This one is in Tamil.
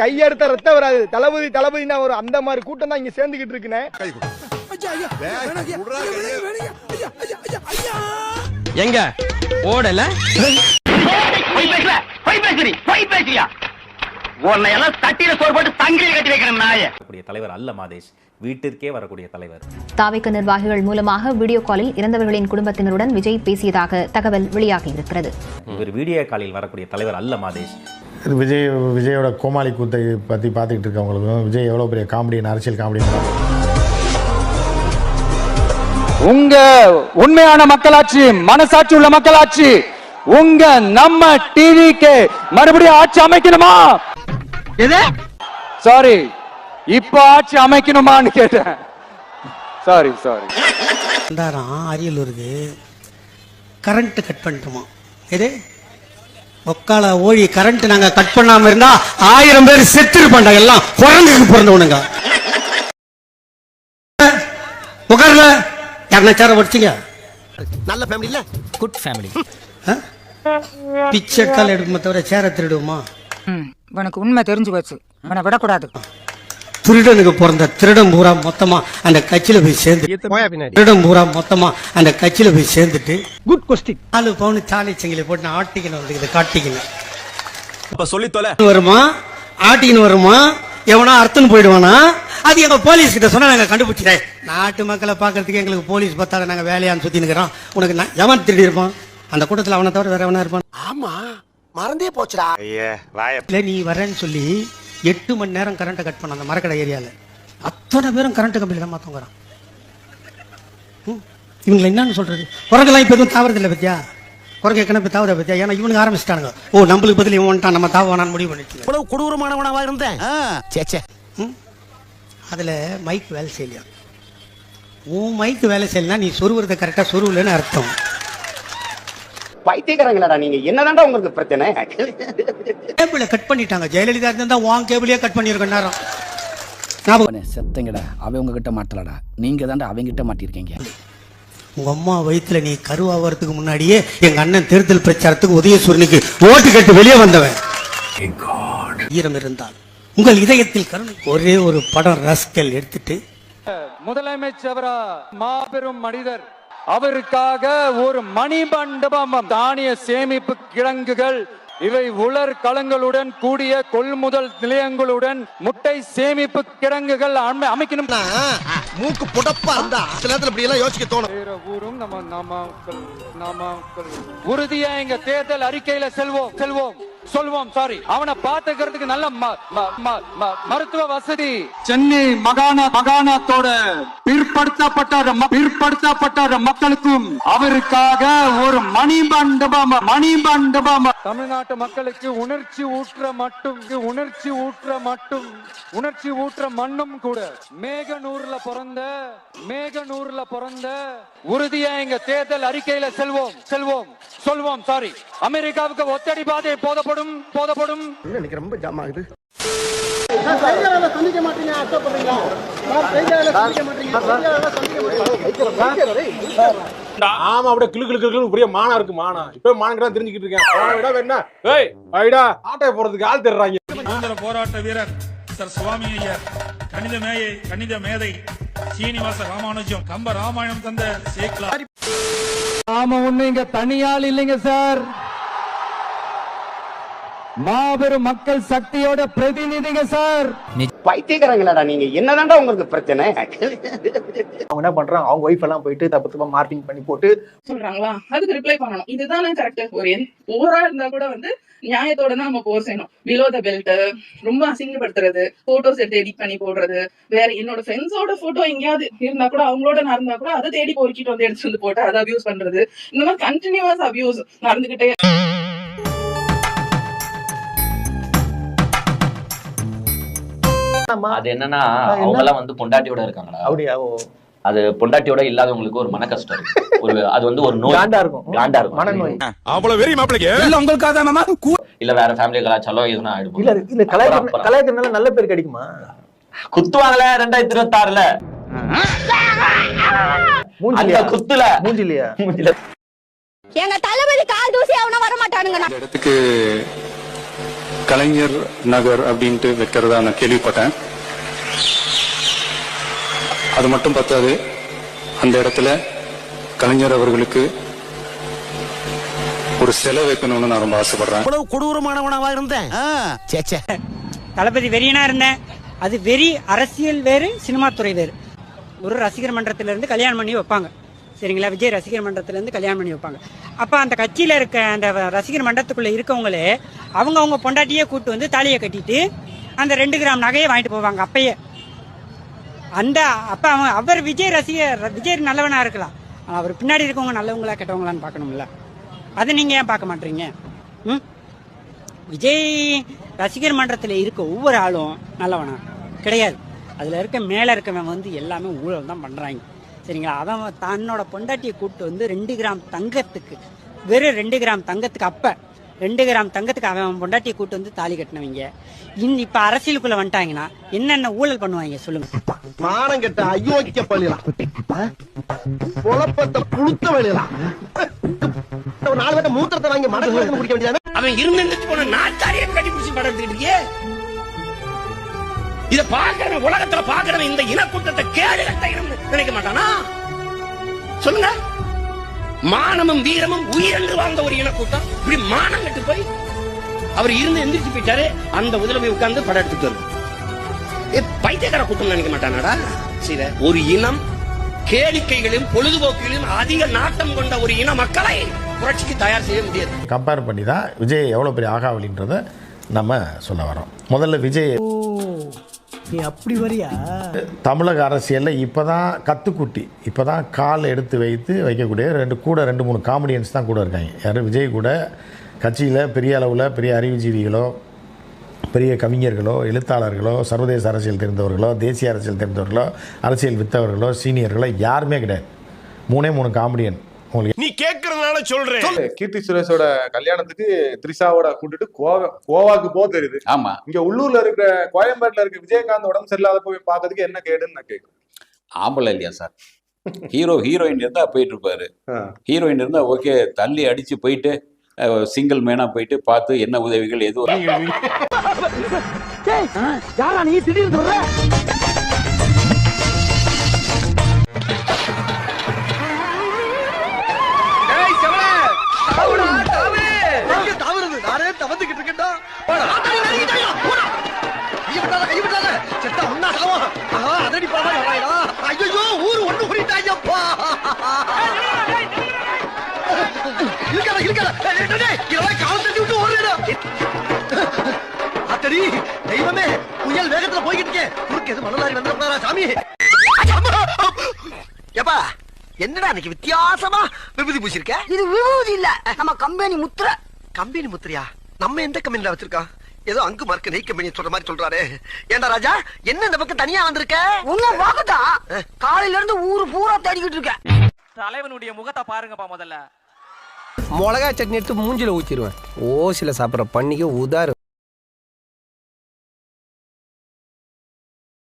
கையெடுத்த ரத்தம் வராது. தளபதி தளபதினா ஒரு அந்த மாதிரி கூட்டம் தான் இங்க சேர்ந்துகிட்டு இருக்குனே. எங்க? ஓடல? தலைவர் அல்ல மாதேஷ். வீட்டிற்கே வரக்கூடிய தலைவர். தாவிக்க நிர்வாகிகள் மூலமாக வீடியோ காலில் இறந்தவர்களின் குடும்பத்தினருடன் விஜய் பேசியதாக தகவல் வெளியாகி இருக்கிறது. இவர் வீடியோ காலில் வரக்கூடிய தலைவர் அல்ல மாதேஷ். விஜய் விஜயோட கோமாளி கூத்தை பற்றி பார்த்துக்கிட்டு இருக்கவங்களுக்கும் விஜய் எவ்வளோ பெரிய காமெடி அரசியல் காமெடி உங்க உண்மையான மக்களாட்சி மனசாட்சி உள்ள மக்களாட்சி உங்க நம்ம டிவிக்கு மறுபடியும் ஆட்சி அமைக்கணுமா? எது? சாரி இப்ப ஆட்சி அமைக்கணுமான்னு கேட்டேன். சாரி சாரி அரியலூருக்கு கரண்ட் கட் பண்ணிட்டோமா. எது? ஒக்கால ஓழி கரண்ட் நாங்க கட் பண்ணாம இருந்தா ஆயிரம் பேர் செத்து இருப்பாண்டா எல்லாம் குரங்குக்கு பிறந்தவனுங்க. உட்கார்ல யாருன்னா சேர வச்சிங்க நல்ல ஃபேமிலி இல்ல? குட் ஃபேமிலி பிச்சை கால் எடுக்குமே தவிர சேர திருடுவோமா? உனக்கு உண்மை தெரிஞ்சு போச்சு. உன்னை விடக்கூடாது. திருடனுக்கு பிறந்த திருடன் பூரா மொத்தமா அந்த கட்சியில போய் சேர்ந்து திருடன் பூரா மொத்தமா அந்த கட்சியில போய் சேர்ந்துட்டு குட் கொஸ்டின் நாலு பவுன் சாலி செங்கில போட்டு நான் ஆட்டிக்கணும் வந்து காட்டிக்கணும் அப்ப சொல்லி தொலை. வருமா? ஆட்டின்னு வருமா? எவனா அர்த்தம் போயிடுவானா? அது எங்க போலீஸ் கிட்ட சொன்னா நாங்க கண்டுபிடிச்சிட்டேன். நாட்டு மக்களை பாக்குறதுக்கு எங்களுக்கு போலீஸ் பார்த்தாலும் நாங்க வேலையான்னு சுத்தி நிக்கிறோம். உனக்கு நான் எவன் திருடி இருப்பான்? அந்த கூட்டத்துல அவனை தவிர வேற எவனா இருப்பான்? ஆமா. மறந்தே போச்சுடா. ஐயே வாய இல்ல நீ வரேன்னு சொல்லி எட்டு மணி நேரம் கரண்ட்டை கட் பண்ண அந்த மரக்கடை ஏரியால அத்தனை பேரும் கரண்ட் கம்பியில தான் மாத்தவங்கிறான் இவங்களை என்னன்னு சொல்றது? குரங்கெல்லாம் இப்ப எதுவும் தாவறது இல்லை பத்தியா? குரங்கு ஏற்கனவே இப்ப தாவத பத்தியா? ஏன்னா இவனுக்கு ஆரம்பிச்சிட்டானுங்க. ஓ நம்மளுக்கு பதில் இவன் வந்துட்டான். நம்ம தாவானான்னு முடிவு பண்ணிட்டு இவ்வளவு கொடூரமானவனாவா இருந்தேன். சே சே. அதுல மைக் வேலை செய்யலையா? உன் மைக் வேலை செய்யலனா நீ சொருவுறத கரெக்டா சொருவலன்னு அர்த்தம். பைத்தியக்காரங்களடா நீங்க? என்னதான்டா உங்களுக்கு பிரச்சனை? கேபிள கட் பண்ணிட்டாங்க. ஜெயலலிதா இருந்தா உன் கேபிளே கட் பண்ணிருக்க நேரம். செத்தங்கடா. அவன் உங்ககிட்ட மாட்டலடா. நீங்க தான்டா அவங்கிட்ட மாட்டிருக்கீங்க. உங்க அம்மா வயித்துல நீ கருவாகிறதுக்கு முன்னாடியே எங்க அண்ணன் தேர்தல் பிரச்சாரத்துக்கு உதயசூரனுக்கு ஓட்டு கட்டு வெளியே வந்தவன். ஈரம் இருந்தால் உங்கள் இதயத்தில் கருணை. ஒரே ஒரு படம் ரஸ்கல் எடுத்துட்டு. முதலமைச்சரா மாபெரும் மனிதர். அவருக்காக ஒரு மணிமண்டபம் தானிய சேமிப்பு கிடங்குகள் இவை உலர் களங்களுடன் கூடிய கொள்முதல் நிலையங்களுடன் முட்டை சேமிப்பு கிடங்குகள் அமை- அமைக்கணும். மூக்கு புடப்பா இருந்தா சில நேரத்துல இப்படி எல்லாம் யோசிக்க தோணும். வேற ஊரும் நம்ம நாமக்கல் நாமக்கல் உறுதியா எங்க தேர்தல் அறிக்கையில செல்வோம் செல்வோம். சொல்வோம் சாரி அவனை பாத்துக்கிறதுக்கு நல்ல ம- ம- ம- ம- மருத்துவ வசதி. சென்னை மகாண மகாணத்தோட பிற்படுத்தப்பட்ட பிற்படுத்தப்பட்ட மக்களுக்கும் அவருக்காக ஒரு மணிமண்டபம் மணிமண்டபம் தமிழ்நாட்டு மக்களுக்கு உணர்ச்சி ஊற்ற மட்டும் உணர்ச்சி ஊற்ற மட்டும் உணர்ச்சி ஊற்ற மண்ணும் கூட. மேகனூர்ல பிறந்த மேகனூர்ல பிறந்த உறுதியா எங்க தேர்தல் அறிக்கையில செல்வோம் செல்வோம் சொல்வோம் சாரி அமெரிக்காவுக்கு ஒத்தடி பாதை போதப்படும் போதப்படும். எனக்கு ரொம்ப ஜாம் ஆகுது? ஆமா அப்படியே கிளு கிளு கிளு பெரிய மானம் இருக்கு மானம் இப்ப தான் தெரிஞ்சுக்கிட்டு இருக்கேன். என்ன? ஏய் ஐடா ஆட்டை போறதுக்கு ஆள் தேடுறாங்க. சுதந்திர போராட்ட வீரர் சர் சுவாமி ஐயர் கணித மேயை கணித மேதை சீனிவாச ராமானுஜம் கம்ப ராமாயணம் தந்த சேக்லா. நாம ஒண்ணு இங்க தனியால் இல்லைங்க சார். மாபெரும் மக்கள் சக்தியோட பிரதிநிதிங்க சார். பைத்தியக்காரங்களடா நீங்க. என்னதான்டா உங்களுக்கு பிரச்சனை? அவங்க என்ன பண்றாங்க? அவங்க ஒய்ஃப் எல்லாம் போயிட்டு தப்பு தப்பா மார்க்கிங் பண்ணி போட்டு சொல்றாங்களா? அதுக்கு ரிப்ளை பண்ணணும். இதுதானே கரெக்ட் ஒரு என் போரா இருந்தா கூட வந்து நியாயத்தோட தான் நம்ம போர் செய்யணும். பிலோ த பெல்ட் ரொம்ப அசிங்கப்படுத்துறது போட்டோஸ் எடுத்து எடிட் பண்ணி போடுறது வேற என்னோட ஃப்ரெண்ட்ஸோட போட்டோ எங்கேயாவது இருந்தா கூட அவங்களோட நடந்தா கூட அதை தேடி பொறுக்கிட்டு வந்து எடுத்து வந்து போட்டு அதை அபியூஸ் பண்றது. இந்த மாதிரி கண்டினியூஸ் அபியூஸ் நடந்துகிட்டே அது என்னன்னா அவங்க எல்லாம் வந்து பொண்டாட்டியோட இருக்காங்களா அப்படியா? அது பொண்டாட்டியோட இல்லாதவங்களுக்கு ஒரு மன கஷ்டம் இருக்கு. ஒரு அது வந்து ஒரு நோய். காண்டா இருக்கும். காண்டா இருக்கும். மனநோய். அவ்வளவு வெறி மாப்பிளைக்கு? இல்ல உங்களுக்காக மாமா? இல்ல வேற ஃபேமிலி கலாச்சாரம் எதுனா ஆயிடும் இல்ல இல்ல கலாய்க்க அப்புறம். கலாய்க்கிறதுனால நல்ல பேர் கிடைக்குமா? குத்துவாங்கல ரெண்டாயிரத்தி இருபத்தி ஆறுல அந்த மூஞ்சிலியா குத்துல. மூஞ்சிலியா? மூஞ்சில. எங்க தளபதி கால் தூசி அவனா வர மாட்டானுங்க இடத்துக்கு கலைஞர் நகர் அப்படின்ட்டு வைக்கிறதா நான் கேள்விப்பட்டேன். அது மட்டும் பத்தாது அந்த இடத்துல கலைஞர் அவர்களுக்கு ஒரு சிலை வைக்கணும்னு நான் ரொம்ப ஆசைப்படுறேன். இவ்வளவு கொடூரமானவனாவா இருந்தேன். தளபதி வெறியனா இருந்தேன். அது வெறி அரசியல் வேறு சினிமா துறை வேறு. ஒரு ரசிகர் மன்றத்துல இருந்து கல்யாணம் பண்ணி வைப்பாங்க. சரிங்களா? விஜய் ரசிகர் மன்றத்திலேருந்து கல்யாணம் பண்ணி வைப்பாங்க. அப்போ அந்த கட்சியில் இருக்க அந்த ரசிகர் மன்றத்துக்குள்ளே இருக்கவங்களே அவங்க அவங்க பொண்டாட்டியே கூப்பிட்டு வந்து தாலியை கட்டிட்டு அந்த ரெண்டு கிராம் நகையை வாங்கிட்டு போவாங்க அப்பயே. அந்த அப்போ அவன் அவர் விஜய் ரசிகர் விஜய் நல்லவனாக இருக்கலாம். அவர் பின்னாடி இருக்கவங்க நல்லவங்களா கெட்டவங்களான்னு பார்க்கணும்ல. அதை நீங்கள் ஏன் பார்க்க மாட்டீங்க? ம்? விஜய் ரசிகர் மன்றத்தில் இருக்க ஒவ்வொரு ஆளும் நல்லவனா? கிடையாது. அதில் இருக்க மேலே இருக்கவன் வந்து எல்லாமே ஊழல் தான் பண்ணுறாங்க சரிங்களா? அவன் தன்னோட பொண்டாட்டியை கூப்பிட்டு வந்து ரெண்டு கிராம் தங்கத்துக்கு வெறும் ரெண்டு கிராம் தங்கத்துக்கு அப்போ ரெண்டு கிராம் தங்கத்துக்கு அவன் பொண்டாட்டியை கூப்பிட்டு வந்து தாலி கட்டினவங்க. இன் இப்போ அரசியலுக்குள்ள வந்துட்டாங்கன்னா என்னென்ன ஊழல் பண்ணுவாங்க சொல்லுங்க. மானம் கெட்ட அயோக்கிய பள்ளிலாம் குழப்பத்தை புழுத்த வழியலாம் ஒரு நாலு பேர்ட்ட மூத்திரத்தை வாங்கி மடக்கு குடிக்க வேண்டியதானே? அவன் இருந்து போன நாட்டாரிய கட்டி பிடிச்சி படம் எடுத்துக்கிட்டு இத பாக்குறவன் உலகத்துல பாக்குறவன் இந்த இனக்கூட்டத்தை கேடு கட்ட இனம் நினைக்க மாட்டானா? சொல்லுங்க. மானமும் வீரமும் உயிரென்று வாழ்ந்த ஒரு இனக்கூட்டம். இப்படி மானம் கட்டு போய் அவர் இருந்து எந்திரிச்சு போயிட்டாரு. அந்த போய் உட்கார்ந்து படம் எடுத்துட்டு வருது. ஏ, பைத்தியக்கார கூட்டம் நினைக்க மாட்டானாடா? சரி ஒரு இனம் கேளிக்கைகளையும் பொழுதுபோக்குகளையும் அதிக நாட்டம் கொண்ட ஒரு இன மக்களை புரட்சிக்கு தயார் செய்ய முடியாது. கம்பேர் பண்ணி தான் விஜய் எவ்வளோ பெரிய ஆகாவலின்றதை நம்ம சொல்ல வரோம் முதல்ல விஜய் நீ அப்படி வரியா? தமிழக அரசியலில் இப்போ தான் கத்துக்குட்டி. இப்போ தான் கால் எடுத்து வைத்து வைக்கக்கூடிய ரெண்டு கூட ரெண்டு மூணு காமெடியன்ஸ் தான் கூட இருக்காங்க. யார்? விஜய் கூட கட்சியில் பெரிய அளவில் பெரிய அறிவுஜீவிகளோ பெரிய கவிஞர்களோ எழுத்தாளர்களோ சர்வதேச அரசியல் தெரிந்தவர்களோ தேசிய அரசியல் தெரிந்தவர்களோ அரசியல் வித்தவர்களோ சீனியர்களோ யாருமே கிடையாது. மூணே மூணு காமெடியன் உங்களுக்கு நீ கேக்குறதுனால சொல்றேன். கீர்த்தி சுரேஷோட கல்யாணத்துக்கு த்ரிஷாவோட கூட்டிட்டு கோவா கோவாக்கு போக தெரியுது. ஆமா. இங்க உள்ளூர்ல இருக்கிற கோயம்பேட்டுல இருக்க விஜயகாந்த் உடம்பு சரியில்லாத போய் பாக்கிறதுக்கு என்ன கேடுன்னு நான் கேக்குறேன். ஆம்பளை இல்லையா சார்? ஹீரோ ஹீரோயின் இருந்தா போயிட்டு இருப்பாரு. ஹீரோயின் இருந்தா ஓகே தள்ளி அடிச்சு போயிட்டு சிங்கிள் மேனா போயிட்டு பார்த்து என்ன உதவிகள் எதுவும் அதடி ஊரு ஒண்ணு கூடிட்டாயப்பா. இருக்காத, இருக்காத. டேய், டேய், டேய், இதெல்லாம் கால் தட்டி விட்டு ஓடுறேடா. ஆத்தடி, தெய்வமே புயல் வேகத்துல போய்கிட்டு இருக்கேன் குறுக்கு எது மணலாரி வந்துடா சாமி? ஏப்பா என்னடா இன்னைக்கு வித்தியாசமா விபூதி பூசிருக்க? இது விபூதி இல்ல நம்ம கம்பெனி முத்திர. கம்பெனி முத்திரையா? நம்ம எந்த கம்பெனில வச்சிருக்கோம் ஏதோ அங்கு மார்க் நெய் கம்பெனி சொல்ற மாதிரி சொல்றாரு. ஏண்டா ராஜா என்ன இந்த பக்கம் தனியா வந்திருக்க? உன்ன பாக்கத்தான் காலையில இருந்து ஊரு பூரா தேடிக்கிட்டு இருக்க தலைவனுடைய முகத்தை பாருங்கப்பா முதல்ல. மிளகா சட்னி எடுத்து மூஞ்சில ஊத்திடுவேன் ஓசில சாப்பிட்ற பண்ணிக்க உதாரு.